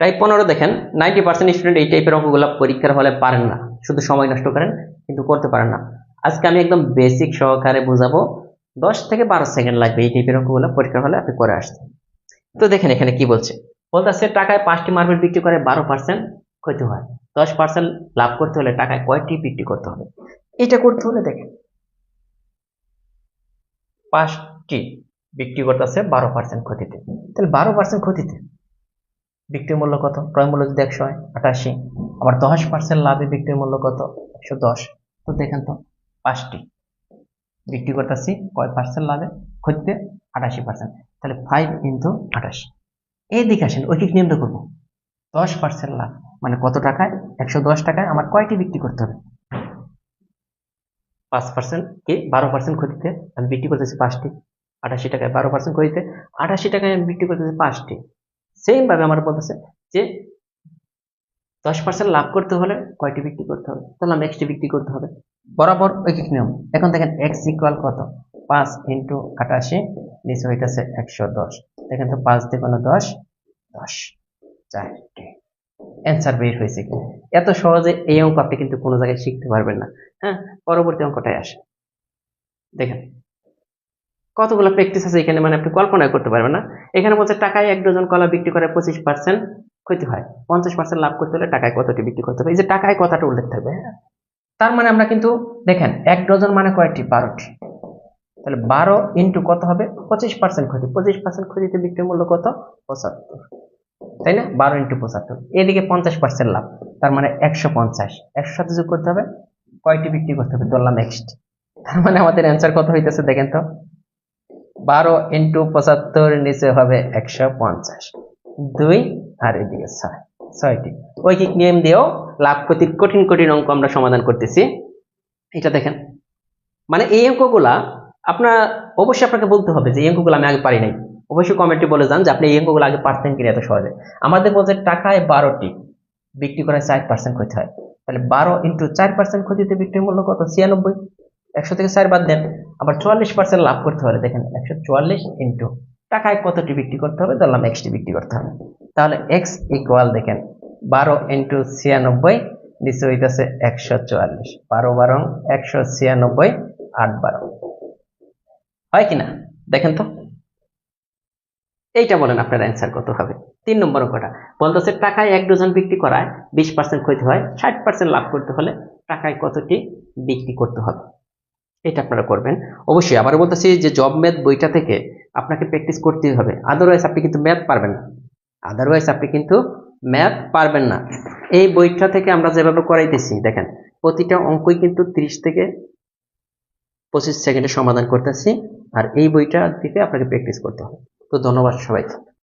Type পনেরো দেখেন ninety percent student এই টাইপের অঙ্কগুলো পরীক্ষার হলে পারেন না। শুধু সময় নষ্ট করেন, কিন্তু করতে পারেন না। আজকে আমি একদম বেসিক সহকারে বোঝাবো, দশ থেকে বারো সেকেন্ড লাগবে এই টাইপের অঙ্কগুলো পরীক্ষার হলে আপনি করে আসতে। তো দেখেন এখানে কি বলছে, বলতেছে টাকায় পাঁচটি মার্বেল বিক্রি করে বারো পার্সেন্ট ক্ষতি হয়। দশ পার্সেন্ট লাভ করতে হলে টাকায় কয়টি বিক্রি করতে হবে? এটা করতে হলে দেখেন, পাঁচটি বিক্রি করতেছে বারো পার্সেন্ট ক্ষতিতে। তাহলে বারো পার্সেন্ট ক্ষতিতে বিক্রির মূল্য কত? ক্রয় মূল্য যদি একশো হয়, আটাশি। আবার দশ পার্সেন্ট লাভে বিক্রির মূল্য কত? একশো দশ। তো দেখেন তো, পাঁচটি। বিক্রি করতেছি কয় পার্সেন্ট লাভে? ক্ষতিতে আটাশি পার্সেন্ট তাহলে ফাইভ ইন্টু আটাশি। এই দিকে আসেন, ঐকিক নিয়ম করব। দশ পার্সেন্ট লাভ মানে কত টাকায়? একশো দশ টাকায় আমার কয়টি বিক্রি করতে হবে? পাঁচ পার্সেন্ট কি বারো পার্সেন্ট ক্ষতিতে আমি বিক্রি করতেছি পাঁচটি। আটাশি টাকায় বারো পার্সেন্ট ক্ষতিতে আটাশি টাকায় আমি বিক্রি করতেছি পাঁচটি। সেম ভাবে আমার বলতেছে যে দশ পার্সেন্ট লাভ করতে হলে কয়টি বিক্রি করতে হবে? তাহলে আমি এক্সটি বিক্রি করতে হবে। বরাবর ঐকিক নিয়ম। এখন দেখেন এক্স ইকুয়াল কত? পাঁচ ইন্টু আটাশি, নিচে হইতেছে একশো দশ। দেখেন তো পাঁচ দিয়ে কোনো দশ দশ। চারটে অ্যান্সার বের হয়েছে এত সহজে এই অঙ্ক আপনি কিন্তু কোনো জায়গায় শিখতে পারবেন না। হ্যাঁ? পরবর্তী অঙ্কটাই আসে দেখেন কতগুলো প্র্যাকটিস আছে এখানে? মানে আপনি কল্পনা করতে পারবেন না। এখানে বলছে টাকায় এক ডজন কলা বিক্রি করে পঁচিশ পার্সেন্ট ক্ষতি হয়। পঞ্চাশ পার্সেন্ট লাভ করতে হলে টাকায় কতটি বিক্রি করতে হবে? এই যে টাকায় কথাটা উল্লেখ থাকবে হ্যাঁ? তার মানে আমরা কিন্তু, দেখেন, এক ডজন মানে কয়টি? বারোটি। তাহলে বারো ইন্টু কত হবে? পঁচিশ পার্সেন্ট ক্ষতি। পঁচিশ পার্সেন্ট ক্ষতিতে বিক্রি মূল্য কত? পঁচাত্তর। তাই না? বারো ইন্টু পঁচাত্তর। এদিকে পঞ্চাশ পার্সেন্ট লাভ। তার মানে একশো পঞ্চাশ। একশো সাথে যোগ করতে হবে। কয়টি বিক্রি করতে হবে? ধরলাম নেক্সট তার মানে আমাদের অ্যান্সার কত হইতেছে দেখেন তো? বারো ইন্টু পঁচাত্তর নিচে হবে একশো পঞ্চাশ। দুই আর এদিকে ছয়, ছয়টি। ঐকিক নিয়ম দিয়েও লাভ ক্ষতির কঠিন কঠিন অঙ্ক আমরা সমাধান করতেছি। এটা দেখেন মানে এই অঙ্কগুলা আপনার, অবশ্যই আপনাকে বলতে হবে যে এই অঙ্কগুলো আমি আগে পারি নাই। অবশ্যই কমেন্টে বলে যান যে আপনি এই অঙ্কগুলো আগে পারতেন কিনা এত সহজে। আমাদের বলছে টাকায় বারোটি, বিক্রি করায় চার পার্সেন্ট ক্ষতি হয়। তাহলে বারো ইন্টু চার পার্সেন্ট ক্ষতিতে বিক্রির মূল্য কত? ছিয়ানব্বই। একশো থেকে চার বাদ দেন, আবার চুয়াল্লিশ পার্সেন্ট লাভ করতে হবে দেখেন একশো চুয়াল্লিশ ইন্টু টাকায় কতটি বিক্রি করতে হবে? ধরলাম এক্সটি বিক্রি করতে হবে। তাহলে এক্স ইকুয়াল দেখেন বারো ইন্টু ছিয়ানব্বই, নিচে হইতেছে একশো চুয়াল্লিশ। বারো বারো একশো ছিয়ানব্বই, আট বারো। হয় কিনা দেখেন তো। এইটা বলেন আপনার অ্যান্সার কত হবে। তিন নম্বর অঙ্কটা। বলতেছে টাকায় এক ডজন বিক্রি করায় বিশ পার্সেন্ট ক্ষতি হয়, ষাট পার্সেন্ট লাভ করতে হলে টাকায় কতটি বিক্রি করতে হবে। এটা আপনারা করবেন। অবশ্যই আবার বলতেছি যে জব ম্যাথ বইটা থেকে আপনাকে প্র্যাকটিস করতেই হবে। আদারওয়াইজ আপনি কিন্তু ম্যাথ পারবেন না। আদারওয়াইজ আপনি কিন্তু ম্যাথ পারবেন না। এই বইটা থেকে আমরা যেভাবে করাইতেছি, দেখেন, প্রতিটা অঙ্কই কিন্তু তিরিশ থেকে পঁচিশ সেকেন্ডে সমাধান করতেছি। আর এই বইটা থেকে আপনাকে প্র্যাকটিস করতে হবে। তো ধন্যবাদ সবাইকে।